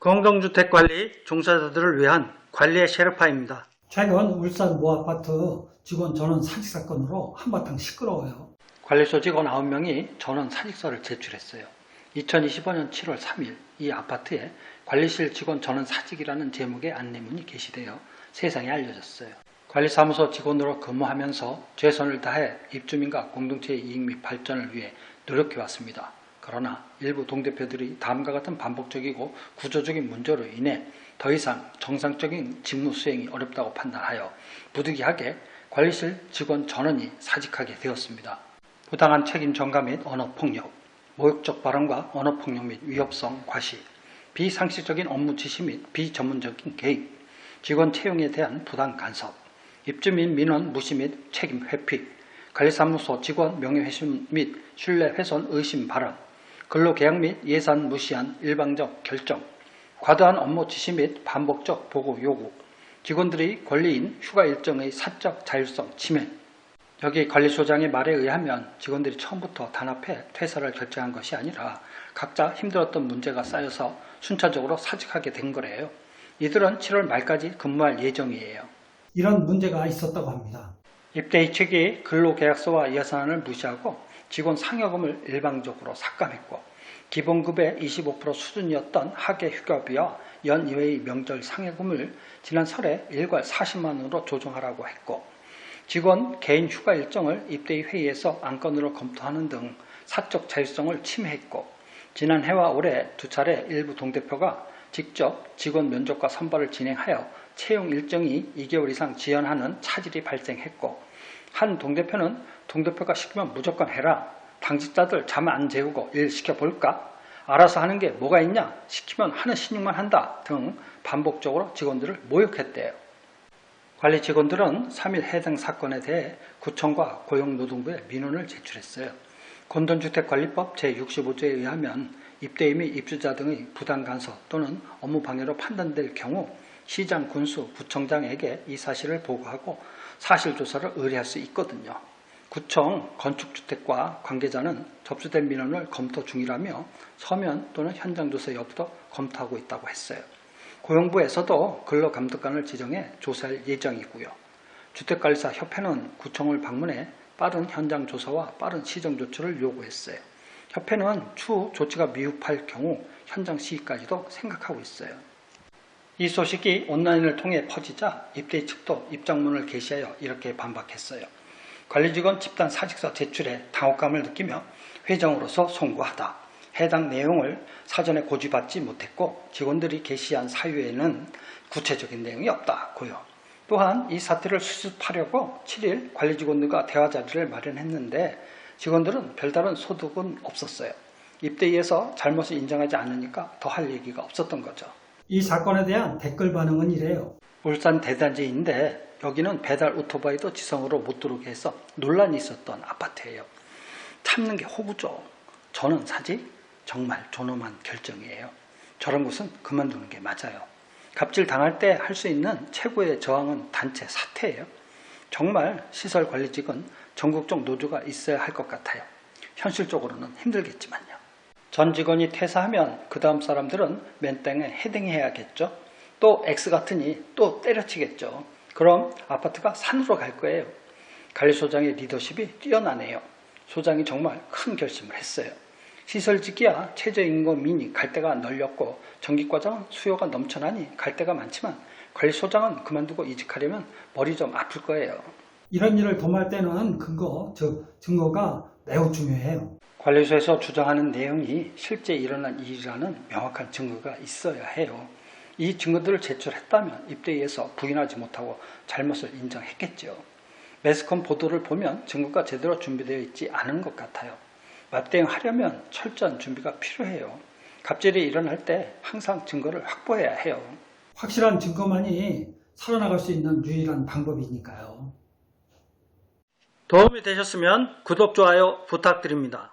공동주택관리 종사자들을 위한 관리의 셰르파입니다. 최근 울산 모 아파트 직원 전원 사직 사건으로 한바탕 시끄러워요. 관리소 직원 9명이 전원 사직서를 제출했어요. 2025년 7월 3일 이 아파트에 관리실 직원 전원 사직이라는 제목의 안내문이 게시되어 세상에 알려졌어요. 관리사무소 직원으로 근무하면서 최선을 다해 입주민과 공동체의 이익 및 발전을 위해 노력해왔습니다. 그러나 일부 동대표들이 다음과 같은 반복적이고 구조적인 문제로 인해 더 이상 정상적인 직무 수행이 어렵다고 판단하여 부득이하게 관리실 직원 전원이 사직하게 되었습니다. 부당한 책임 전가 및 언어 폭력, 모욕적 발언과 언어 폭력 및 위협성 과시, 비상식적인 업무 지시 및 비전문적인 개입, 직원 채용에 대한 부당 간섭, 입주민 민원 무시 및 책임 회피, 관리사무소 직원 명예훼손 및 신뢰훼손 의심 발언, 근로계약 및 예산 무시한 일방적 결정, 과도한 업무 지시 및 반복적 보고 요구, 직원들의 권리인 휴가 일정의 사적 자율성 침해, 여기 관리소장의 말에 의하면 직원들이 처음부터 단합해 퇴사를 결정한 것이 아니라 각자 힘들었던 문제가 쌓여서 순차적으로 사직하게 된 거래요. 이들은 7월 말까지 근무할 예정이에요. 이런 문제가 있었다고 합니다. 입대희 측이 근로계약서와 예산을 무시하고 직원 상여금을 일방적으로 삭감했고 기본급의 25% 수준이었던 하계 휴가비와 연 이외의 명절 상여금을 지난 설에 일괄 40만 원으로 조정하라고 했고 직원 개인 휴가 일정을 입대희 회의에서 안건으로 검토하는 등 사적 자율성을 침해했고 지난해와 올해 두 차례 일부 동대표가 직접 직원 면접과 선발을 진행하여 채용 일정이 2개월 이상 지연하는 차질이 발생했고 한 동대표는 동대표가 시키면 무조건 해라 당직자들 잠 안 재우고 일 시켜볼까 알아서 하는 게 뭐가 있냐 시키면 하는 신용만 한다 등 반복적으로 직원들을 모욕했대요. 관리 직원들은 3일 해당 사건에 대해 구청과 고용노동부에 민원을 제출했어요. 건전주택관리법 제65조에 의하면 입대인 및 입주자 등의 부당 간섭 또는 업무 방해로 판단될 경우 시장, 군수, 구청장에게 이 사실을 보고하고 사실 조사를 의뢰할 수 있거든요. 구청 건축주택과 관계자는 접수된 민원을 검토 중이라며 서면 또는 현장 조사 여부도 검토하고 있다고 했어요. 고용부에서도 근로감독관을 지정해 조사할 예정이고요. 주택관리사 협회는 구청을 방문해 빠른 현장 조사와 빠른 시정 조치를 요구했어요. 협회는 추후 조치가 미흡할 경우 현장 시위까지도 생각하고 있어요. 이 소식이 온라인을 통해 퍼지자 입대 측도 입장문을 게시하여 이렇게 반박했어요. 관리직원 집단 사직서 제출에 당혹감을 느끼며 회장으로서 송구하다. 해당 내용을 사전에 고지받지 못했고 직원들이 게시한 사유에는 구체적인 내용이 없다고요. 또한 이 사태를 수습하려고 7일 관리 직원들과 대화 자리를 마련했는데 직원들은 별다른 소득은 없었어요. 입대위에서 잘못을 인정하지 않으니까 더 할 얘기가 없었던 거죠. 이 사건에 대한 댓글 반응은 이래요. 울산 대단지인데 여기는 배달 오토바이도 지성으로 못 들어오게 해서 논란이 있었던 아파트예요. 참는 게 호구죠. 저는 사직 정말 존엄한 결정이에요. 저런 곳은 그만두는 게 맞아요. 갑질 당할 때 할 수 있는 최고의 저항은 단체 사퇴예요. 정말 시설 관리직은 전국적 노조가 있어야 할 것 같아요. 현실적으로는 힘들겠지만요. 전 직원이 퇴사하면 그 다음 사람들은 맨땅에 헤딩해야겠죠. 또 X 같으니 또 때려치겠죠. 그럼 아파트가 산으로 갈 거예요. 관리소장의 리더십이 뛰어나네요. 소장이 정말 큰 결심을 했어요. 시설 짓기야 최저임금이니 갈 데가 널렸고 전기과장은 수요가 넘쳐나니 갈 데가 많지만 관리소장은 그만두고 이직하려면 머리 좀 아플 거예요. 이런 일을 도모할 때는 근거, 즉 증거가 매우 중요해요. 관리소에서 주장하는 내용이 실제 일어난 일이라는 명확한 증거가 있어야 해요. 이 증거들을 제출했다면 입대위에서 부인하지 못하고 잘못을 인정했겠죠. 매스컴 보도를 보면 증거가 제대로 준비되어 있지 않은 것 같아요. 맞대응하려면 철저한 준비가 필요해요. 갑질이 일어날 때 항상 증거를 확보해야 해요. 확실한 증거만이 살아나갈 수 있는 유일한 방법이니까요. 도움이 되셨으면 구독, 좋아요 부탁드립니다.